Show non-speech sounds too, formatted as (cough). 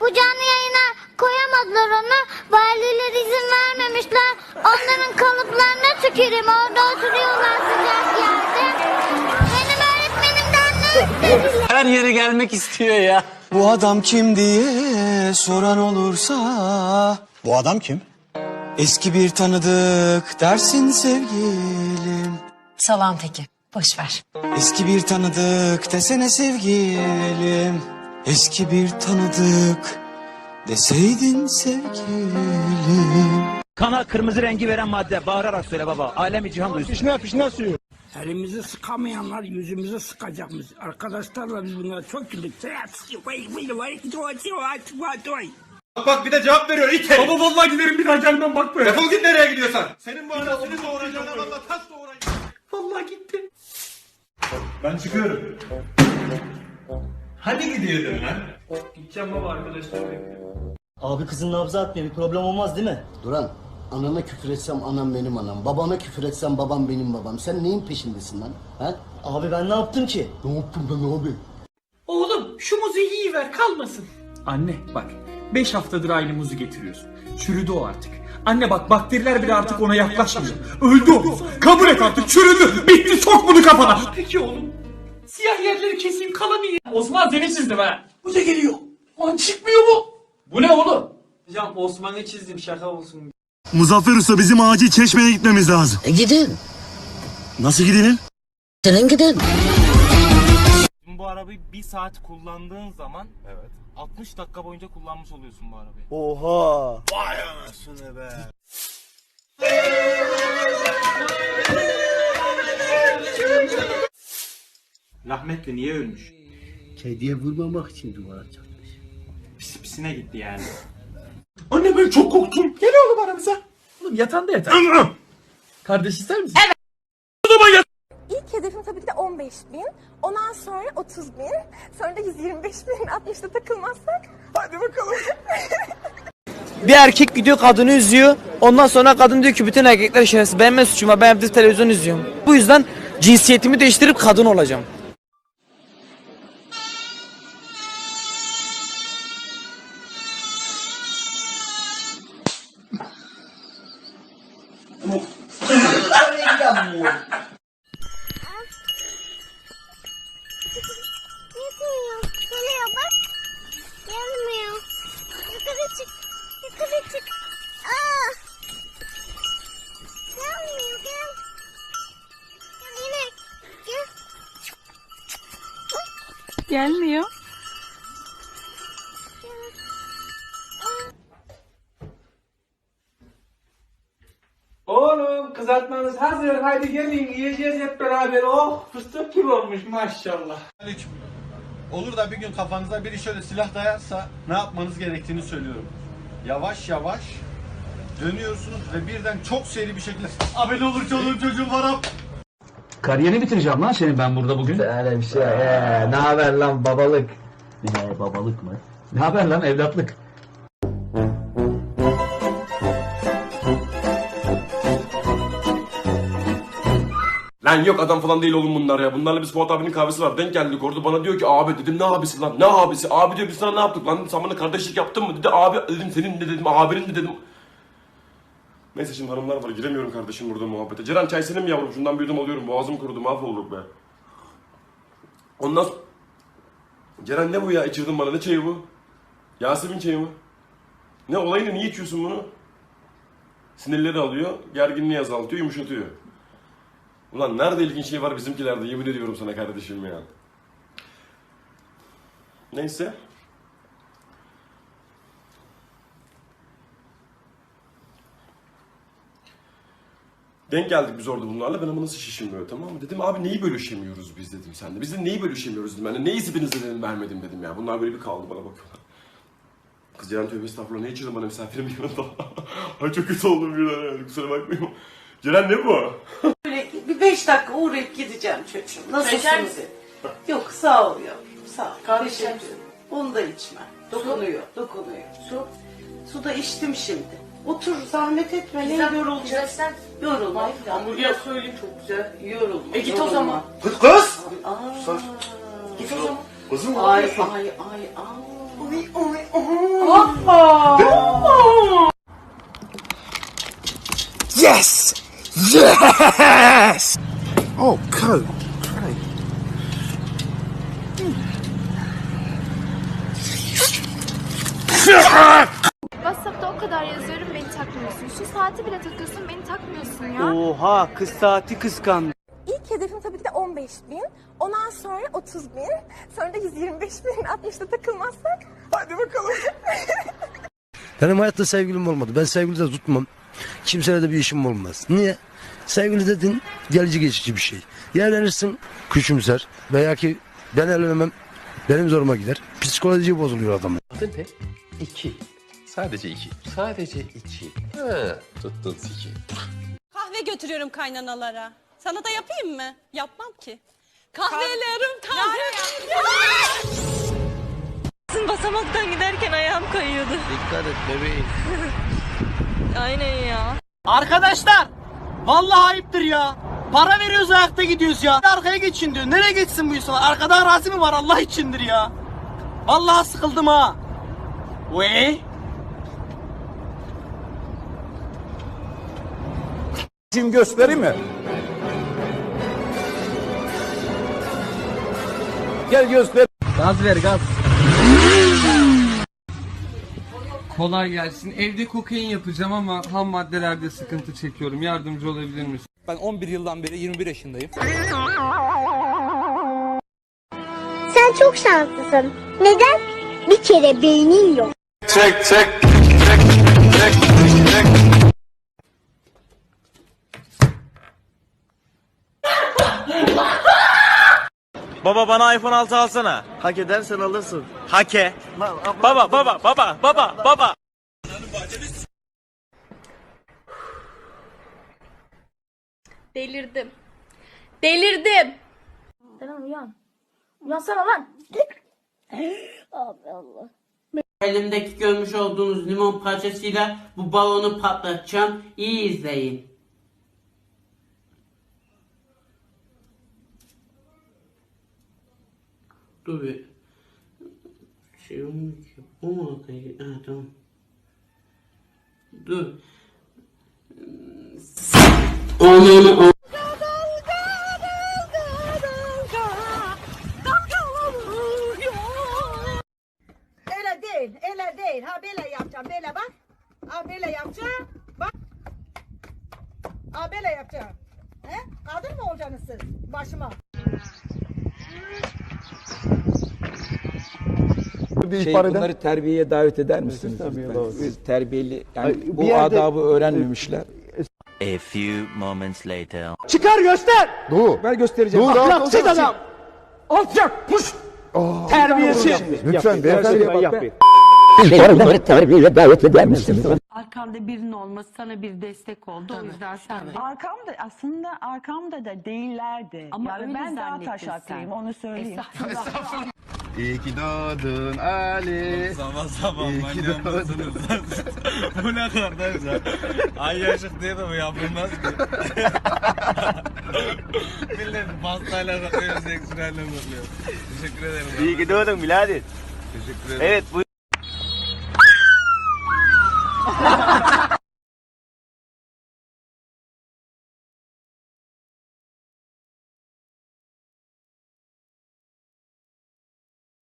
Bu canlı yayına koyamadılar onu. Valiler izin vermemişler. Onların kalıplarına tüküreyim. Orada oturuyorlar sıcak yerde. Benim öğretmenimden ne istediler? Her yere gelmek istiyor ya. Bu adam kim diye soran olursa Bu adam kim? Eski bir tanıdık dersin sevgilim Salam teki. Boş ver. Eski bir tanıdık desene sevgilim Eski bir tanıdık deseydin sevgilim Kana kırmızı rengi veren madde. Bağırarak söyle baba. Alemi cihan duysun. Pişne pişne suyu. Elimizi sıkamayanlar yüzümüzü sıkacakmış. Arkadaşlarla biz bunlara çok güldük. Bak bak bir de cevap veriyor ite. Baba vallahi giderim bir daha gelmem bak be. Defol git nereye gidiyorsan. Senin bu anasını doğuracağına valla tas doğurayım. Vallahi gitti. Ben çıkıyorum. Hadi gidiyordun lan. Gideceğim baba arkadaşlar bekliyor. Abi kızın nabzı atmıyor bir problem olmaz değil mi? Duran, anana küfür etsem anam benim anam, babana küfür etsem babam benim babam. Sen neyin peşindesin lan? Ha? Abi ben ne yaptım ki? Ne yaptın ben abi? Oğlum şu muzu yiyiver kalmasın. Anne bak 5 haftadır aynı muzu getiriyorsun. Çürüdü o artık. Anne bak bakteriler bile artık ona yaklaşmıyor. Öldü o. Kabul et artık çürüdü. Bitti sok bunu kafana. Peki oğlum. Siyah yerleri keseyim kalanı. Osman seni çizdim ha. Bu da geliyor. Lan çıkmıyor mu? Bu ne oğlum? Hocam Osman'ı çizdim şaka olsun. Muzaffer Usta bizim acil çeşmeye gitmemiz lazım. E gidin, Nasıl gidelim? senin gidin. Bu arabayı bir saat kullandığın zaman evet. 60 dakika boyunca kullanmış oluyorsun bu arabayı. Oha. Rahmetli niye ölmüş? Kediye vurmamak için duvara çarpmış. Pis pisine gitti yani. (laughs) Anne ben çok korktum. Gel oğlum aramıza. Oğlum yatağında yatar. Kardeş ister misin? Evet. İlk hedefim tabii ki de 15 bin. Ondan sonra 30 bin. Sonra da 125 bin. 60'ta takılmazsak. Hadi bakalım. (laughs) Bir erkek gidiyor kadını üzüyor. Ondan sonra kadın diyor ki bütün erkekler şerefsiz. Benim ne suçum var ben evde televizyon izliyorum. Bu yüzden cinsiyetimi değiştirip kadın olacağım. Gelmiyor. Oğlum kızartmanız hazır. Haydi gelin yiyeceğiz hep beraber. Oh fıstık gibi olmuş maşallah. Olur da bir gün kafanıza biri şöyle silah dayarsa ne yapmanız gerektiğini söylüyorum. Yavaş yavaş dönüyorsunuz ve birden çok seri bir şekilde abi ne olur çoluğum çocuğum var. Kariyerini bitireceğim lan senin ben burada bugün. Öyle bir şey. Ee, ne haber lan babalık? Ne babalık mı? Ne haber lan evlatlık? Lan yok adam falan değil oğlum bunlar ya. Bunlarla biz Fuat abinin kahvesi var. Denk geldik orada bana diyor ki abi dedim ne abisi lan ne abisi? Abi diyor biz sana ne yaptık lan? Sen bana kardeşlik yaptın mı? Dedi abi dedim senin de dedim abinin de dedim. Neyse şimdi hanımlar var giremiyorum kardeşim burada muhabbete. Ceren çay senin mi yavrum? Şundan bir yudum alıyorum. Boğazım kurudu mahvolduk be. Ondan sonra... Ceren ne bu ya içirdin bana ne çayı bu? Yasemin çayı mı? Ne olayını niye içiyorsun bunu? Sinirleri alıyor, gerginliği azaltıyor, yumuşatıyor. Ulan nerede ilginç şey var bizimkilerde yemin ediyorum sana kardeşim ya. Neyse. Denk geldik biz orada bunlarla ben ama nasıl şişim tamam mı? Dedim abi neyi bölüşemiyoruz biz dedim sen de. Biz de neyi bölüşemiyoruz dedim. Ben de ne istediğinizi dedim vermedim dedim ya. Bunlar böyle bir kaldı bana bakıyorlar. Kız Ceren tövbe estağfurullah ne içirdin bana misafirim (laughs) yanında. Ay çok kötü oldum birden yani kusura bakmayın. Ceren ne bu? (laughs) Bir beş dakika uğrayıp gideceğim çocuğum. Nasılsınız? Yok sağ ol yavrum. Sağ ol. Kardeşim. Onu da içme. Dokunuyor. Dokunuyor. Su. Su da içtim şimdi. Otur zahmet etme. Ne yorulacaksın? Yorulma. Hamburger söyleyeyim çok güzel. Yorulma. E git o zaman. Kız kız! Aa, git o zaman. Kızım Ay ay ay ay. Oy oy oy. Yes! Yes! Oh, coat. WhatsApp'ta o kadar yazıyorum beni takmıyorsun. Şu saati bile takıyorsun beni takmıyorsun ya. Oha kız saati kıskandı. İlk hedefim tabii ki de 15 bin. Ondan sonra 30 bin. Sonra da 125 bin. 60'ta takılmazsak. Hadi bakalım. (laughs) Benim hayatta sevgilim olmadı. Ben sevgili de tutmam. Kimseyle de bir işim olmaz. Niye? Sevgili dedin gelici geçici bir şey. Ya evlenirsin küçümser veya ki ben evlenemem benim zoruma gider. Psikoloji bozuluyor adamın. İki. Sadece iki. Sadece iki. Ha, tuttun siki. Kahve götürüyorum kaynanalara. Sana da yapayım mı? Yapmam ki. Kahvelerim taze. Basamaktan giderken ayağım kayıyordu. Dikkat et bebeğim. (laughs) Aynen ya. Arkadaşlar vallahi ayıptır ya. Para veriyoruz ayakta gidiyoruz ya. Arkaya geçin diyor. Nereye geçsin bu insanlar? Arkada arazi mi var Allah içindir ya. Vallahi sıkıldım ha. Ve Şimdi gösteri mi? Gel göster. Gaz ver gaz. Kolay gelsin. Evde kokain yapacağım ama ham maddelerde sıkıntı çekiyorum. Yardımcı olabilir misin? Ben 11 yıldan beri 21 yaşındayım. Sen çok şanslısın. Neden? Bir kere beynin yok. Çek çek. Baba bana iPhone 6 alsana. Hak edersen alırsın. Hake. Baba baba baba baba baba. Delirdim. Delirdim. Tamam uyan. Uyansana lan. Allah Allah. Elimdeki görmüş olduğunuz limon parçasıyla bu balonu patlatacağım. İyi izleyin. Dur bir. Şey olmuyor ki. Bu mu ortaya? Ha tamam. Dur. Onu Öyle değil, öyle değil. Ha böyle yapacağım, böyle bak. Ha böyle yapacağım. Bak. Ha böyle yapacağım. He? Kadın mı olacaksınız siz başıma? Şey, bunları terbiyeye davet eder misiniz? Biz terbiyeli yani bu adabı öğrenmemişler. A few moments later. Çıkar göster. Dur. Ben göstereceğim. Dur, Ahlaksız adam. Alçak. Puş. Terbiyesiz. Lütfen beyefendi bak be. Bunları terbiyeyle davet eder misiniz? Arkanda birinin olması sana bir destek oldu. O yüzden sen de. Arkamda aslında arkamda da değillerdi. Ama öyle ben daha taşaklıyım sen. onu söyleyeyim. İyi ki doğdun Ali. Sabah sabah İyi ki manyak doğdun. mısınız? (laughs) Bu ne kardeş ya? Ay yaşık diye de bu yapılmaz ki. (laughs) Millet pastayla satıyor, seksüelle satıyor. Teşekkür ederim. İyi ki doğdun birader. Teşekkür ederim. Evet bu